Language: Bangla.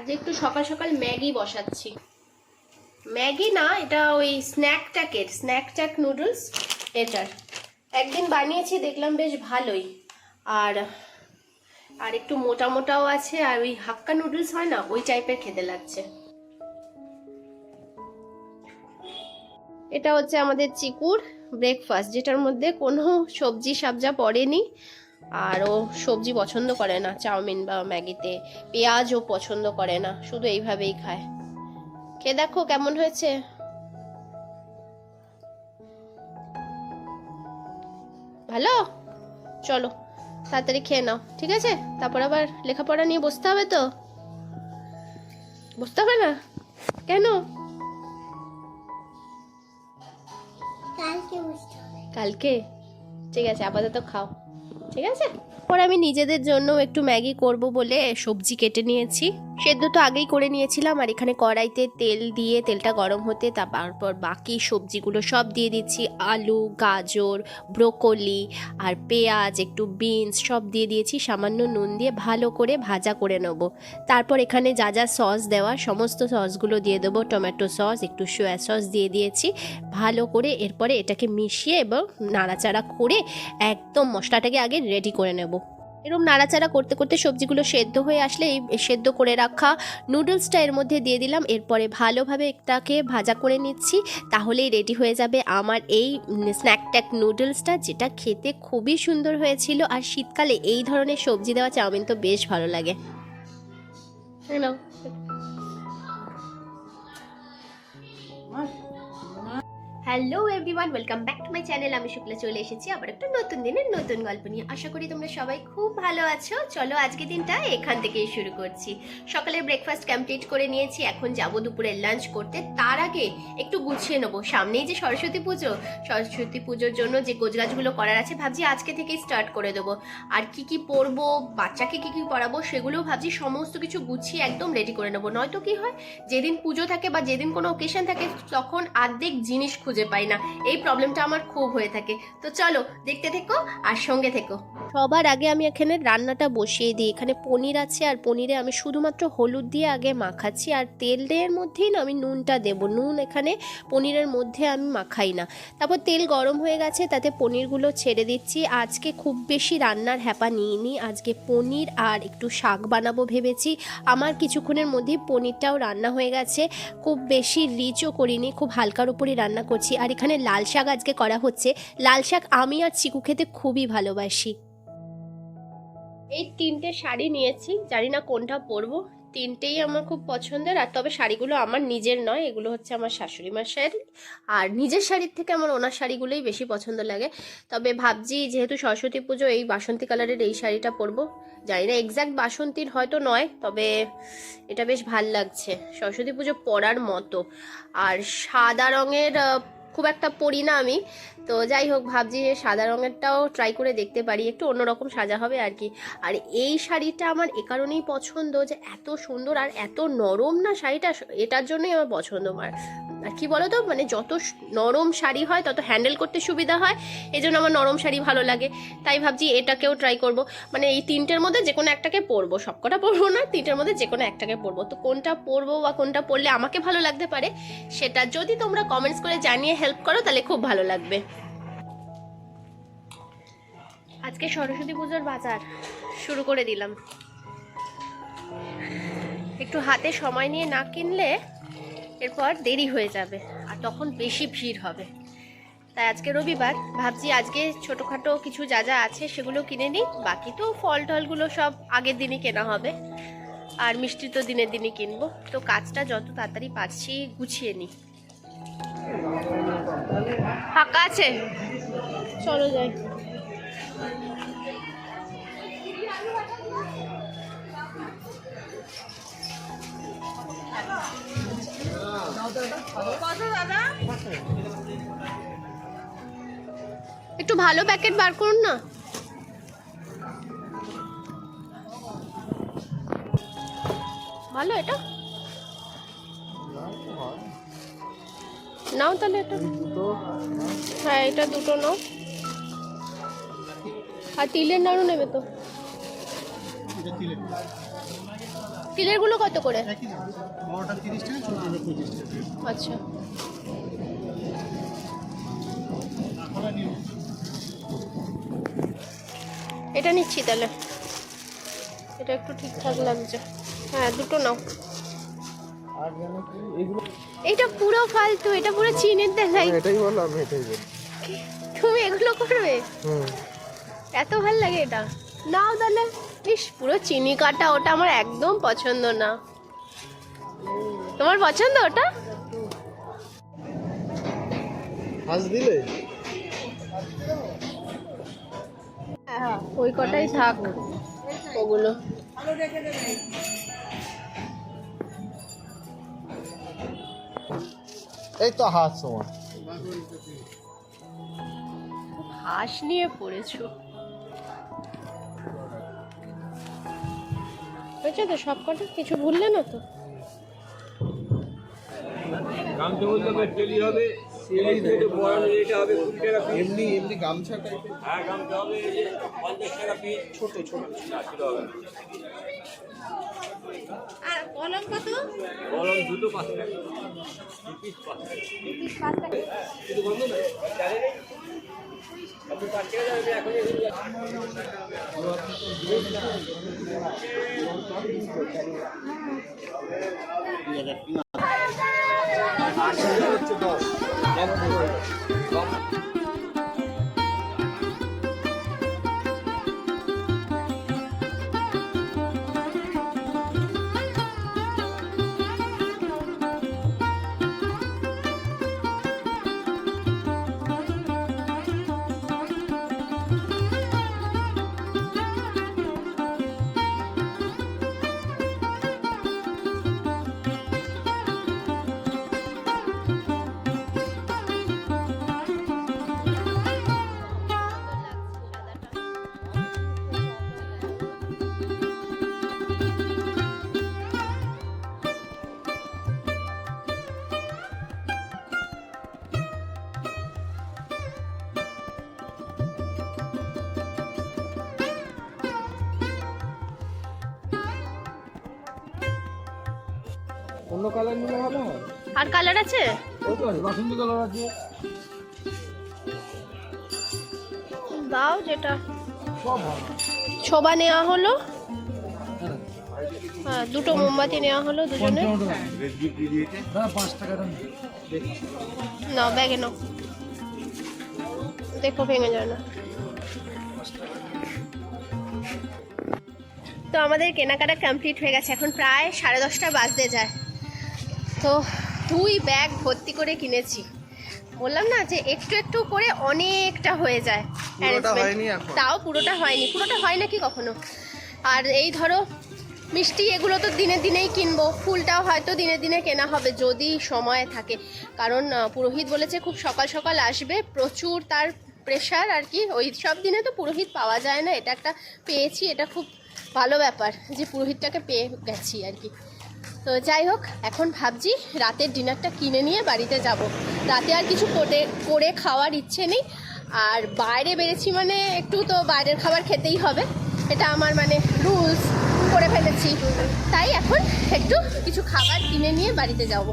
আজ একটু সকাল সকাল ম্যাগি বসাচ্ছি। ম্যাগি না, এটা ওই স্ন্যাক ট্যাকের স্ন্যাক ট্যাক নুডলস, এটার। একদিন বানিয়েছি, দেখলাম বেশ ভালোই। আর আর একটু মোটা মোটাও আছে, আর ওই হাক্কা নুডলস হয় না, ওই টাইপের খেতে লাগছে। এটা হচ্ছে আমাদের চিকুর ব্রেকফাস্ট যেটার মধ্যে কোনো সবজি সাবজা পড়েনি। আর ও সবজি পছন্দ করে না চাউমিন বা ম্যাগিতে পেঁয়াজও পছন্দ করে না শুধু এইভাবেই খায়। খেয়ে দেখো কেমন হয়েছে? ভালো? চলো তাড়াতাড়ি খেয়ে নাও ঠিক আছে? তারপর আবার লেখাপড়া নিয়ে বসতে হবে তো? বসতে হবে না? কেন? কালকে ঠিক আছে আপাতত খাও। ঠিক আছে? পরে আমি নিজেদের জন্য একটু ম্যাগি করব বলে সবজি কেটে নিয়েছি। সেদ্ধ তো আগেই করে নিয়েছিলাম আর এখানে কড়াইতে তেল দিয়ে তেলটা গরম হতে তারপর বাকি সবজিগুলো সব দিয়ে দিচ্ছি। আলু, গাজর, ব্রোকলি আর পেঁয়াজ, একটু বিনস সব দিয়ে দিয়েছি। সামান্য নুন দিয়ে ভালো করে ভাজা করে নেব। তারপর এখানে যা যা সস দেওয়া, সমস্ত সসগুলো দিয়ে দেবো। টমেটো সস, একটু সোয়া সস দিয়ে দিয়েছি। ভালো করে এরপরে এটাকে মিশিয়ে এবং নাড়াচাড়া করে একদম মশলাটাকে আগে রেডি করে নেব। এরকম নাড়াচাড়া করতে করতে সবজিগুলো সেদ্ধ হয়ে আসলে এই সেদ্ধ করে রাখা নুডলসটা এর মধ্যে দিয়ে দিলাম। এরপরে ভালোভাবে এটাকে ভাজা করে নিচ্ছি, তাহলেই রেডি হয়ে যাবে আমার এই স্ন্যাক ট্যাক নুডলসটা যেটা খেতে খুবই সুন্দর হয়েছিল। আর শীতকালে এই ধরনের সবজি দেওয়া চাউমিন তো বেশ ভালো লাগে। এই hello everyone welcome back to my channel আমি শুক্লা চলে এসেছি আবার একটা নতুন দিনের নতুন গল্প নিয়ে। আশা করি তোমরা সবাই খুব ভালো আছো। চলো আজকে দিনটা এখান থেকেই শুরু করছি। সকালে ব্রেকফাস্ট কমপ্লিট করে নিয়েছি। এখন যাব দুপুরের লাঞ্চ করতে। তার আগে একটু গুছিয়ে নেব। সামনেই যে সরস্বতী পুজো, সরস্বতী পুজোর জন্য যে গোজগাছগুলো করার আছে, ভাবছি আজকে থেকেই স্টার্ট করে দেবো। আর কি কি পরবো, বাচ্চাকে কি কি পরাবো সেগুলো ভাবছি সমস্ত কিছু গুছিয়ে একদম রেডি করে নেব। নয়তো কি হয়, যেদিন পুজো থাকে বা যেদিন কোনো ওকেশন থাকে, তখন আর্ধেক জিনিস খুঁজে পাই না। এই প্রবলেমটা আমার খুব হয়ে থাকে। তো চলো, দেখতে থেকো আর সঙ্গে থেকো। সবার আগে আমি এখানে রান্নাটা বসিয়ে দিই। এখানে পনির আছে আর পনিরে আমি শুধুমাত্র হলুদ দিয়ে আগে মাখাচ্ছি আর তেল তেলের মধ্যেই না আমি নুনটা দেব। নুন এখানে পনিরের মধ্যে আমি মাখাই না। তারপর তেল গরম হয়ে গেছে, তাতে পনিরগুলো ছেড়ে দিচ্ছি। আজকে খুব বেশি রান্নার হ্যাপা নিইনি। আজকে পনির আর একটু শাক বানাবো ভেবেছি। আমার কিছুক্ষণের মধ্যেই পনিরটাও রান্না হয়ে গেছে। খুব বেশি রিচও করিনি, খুব হালকার উপরই রান্না করছি। আর এখানে লাল শাক আজকে করা হচ্ছে। লাল শাক আমি আর চিকু খেতে খুবই ভালোবাসি। এই তিনটে শাড়ি নিয়েছি। জানি না কোনটা পরবো। তিনটেই আমার খুব পছন্দের। আর তবে শাড়িগুলো আমার নিজের নয়। এগুলো হচ্ছে আমার শাশুড়ি মার শাড়ি আর নিজের শাড়ির থেকে আমার ওনার শাড়িগুলোই বেশি পছন্দ লাগে। তবে ভাবছি যেহেতু সরস্বতী পুজো, এই বাসন্তী কালারের এই শাড়িটা পরবো। জানি না এক্স্যাক্ট বাসন্তীর হয়তো নয়, তবে এটা বেশ ভালো লাগছে। সরস্বতী পুজো পরার মতো। আর সাদা রঙের খুব একটা পড়ি না আমি। তো যাই হোক, ভাবছি যে সাদা রঙেরটাও ট্রাই করে দেখতে পারি, একটু অন্যরকম সাজা হবে আর কি। আর এই শাড়িটা আমার এ কারণেই পছন্দ যে এত সুন্দর আর এত নরম না শাড়িটা, এটার জন্যই আমার পছন্দ। আমার আর কি বলো তো মানে যত নরম শাড়ি হয়, তত হ্যান্ডেল করতে সুবিধা হয়। এই জন্য আমার নরম শাড়ি ভালো লাগে। তাই ভাবছি এটাকেও ট্রাই করব। মানে এই তিনটের মধ্যে যে কোনো একটাকে পরবো। সবকটা পরবো না, তিনটের মধ্যে যে কোনো একটাকে পরবো। তো কোনটা পরবো বা কোনটা পরলে আমাকে ভালো লাগতে পারে, সেটা যদি তোমরা কমেন্টস করে জানিয়ে হেল্প করো, তাহলে খুব ভালো লাগবে। আজকে সরস্বতী পুজোর বাজার শুরু করে দিলাম। একটু হাতে সময় নিয়ে না কিনলে এরপর দেরি হয়ে যাবে আর তখন বেশি ভিড় হবে। তাই আজকে রবিবার ভাবছি আজকে ছোটোখাটো কিছু যা যা আছে সেগুলো কিনে নিই। বাকি তো ফল টলগুলো সব আগের দিনই কেনা হবে। আর মিষ্টি তো দিনের দিনই কিনবো। তো কাজটা যত তাড়াতাড়ি পারছি গুছিয়ে নিই। ফাঁকা আছে? চলো যাই। একটু ভালো প্যাকেট বার করুন না? ভালো এটা? নাও তাহলে এটা। হ্যাঁ এটা দুটো নাও। আর তিলের নাড়ু নেবে তো? তিলেরগুলো কত করে? আচ্ছা। এটা নিচ্ছি তাহলে। এটা একটু ঠিকঠাক লাগছে। হ্যাঁ দুটো নাও। এটা পুরো ফালতু এটা পুরো চিনির দেখাই আমি এটাই বললাম এটাই বলি তুমি এগুলো করবে? এত ভালো লাগে এটা। নাও তাহলে। ইস পুরো চিনি কাটা ওটা আমার একদম পছন্দ না। তোমার পছন্দ ওটা? হাঁস দিলে? হ্যাঁ ওই কটাই থাক। ওগুলো। এই তো হাঁস তোমার। হাঁস নিয়ে পড়েছো। হয়েছে তো সব কটা? কিছু ভুললে না তো? গামছা বলতে হবে টেলি হবে এমনি এমনি গামছা টাইপের হ্যাঁ গামছা হবে পঞ্চাশ টাকা পিস ছোট ছোট। হবে। না। কলম দুটো পাঁচ টাকা। দু পিস পাঁচ টাকা। বন্ধ না নেই আপনি অন্য কালার নিলে ভালো হয় আর কালার আছে? ওই তো বাসন্তী কালার আছে। দাও যেটা। ছোবা নেওয়া হলো। হ্যাঁ। হ্যাঁ দুটো মোমবাতি নেওয়া হলো দুজনে। না। ব্যাগে নাও। দেখো ভেঙে যায় না। তো আমাদের কেনাকাটা কমপ্লিট হয়ে গেছে। এখন প্রায় সাড়ে দশটা বাজতে যায়। তো দুই ব্যাগ ভর্তি করে কিনেছি। বললাম না যে একটু একটু করে অনেকটা হয়ে যায়। তাও পুরোটা হয়নি। পুরোটা হয় নাকি কখনো? আর এই ধরো মিষ্টি এগুলো তো দিনে দিনেই কিনবো। ফুলটাও হয়তো দিনে দিনে কেনা হবে যদি সময় থাকে। কারণ পুরোহিত বলেছে খুব সকাল সকাল আসবে। প্রচুর তার প্রেশার আর কি। ওই সব দিনে তো পুরোহিত পাওয়া যায় না। এটা একটা পেয়েছি। এটা খুব ভালো ব্যাপার যে পুরোহিতটাকে পেয়ে গেছি আর কি। তো যাই হোক, এখন ভাবছি রাতের ডিনারটা কিনে নিয়ে বাড়িতে যাব। রাতে আর কিছু করে করে খাওয়ার ইচ্ছে নেই। আর বাইরে বেড়েছি মানে একটু তো বাইরের খাবার খেতেই হবে। এটা আমার মানে রুলস করে ফেলেছি। তাই এখন একটু কিছু খাবার কিনে নিয়ে বাড়িতে যাব।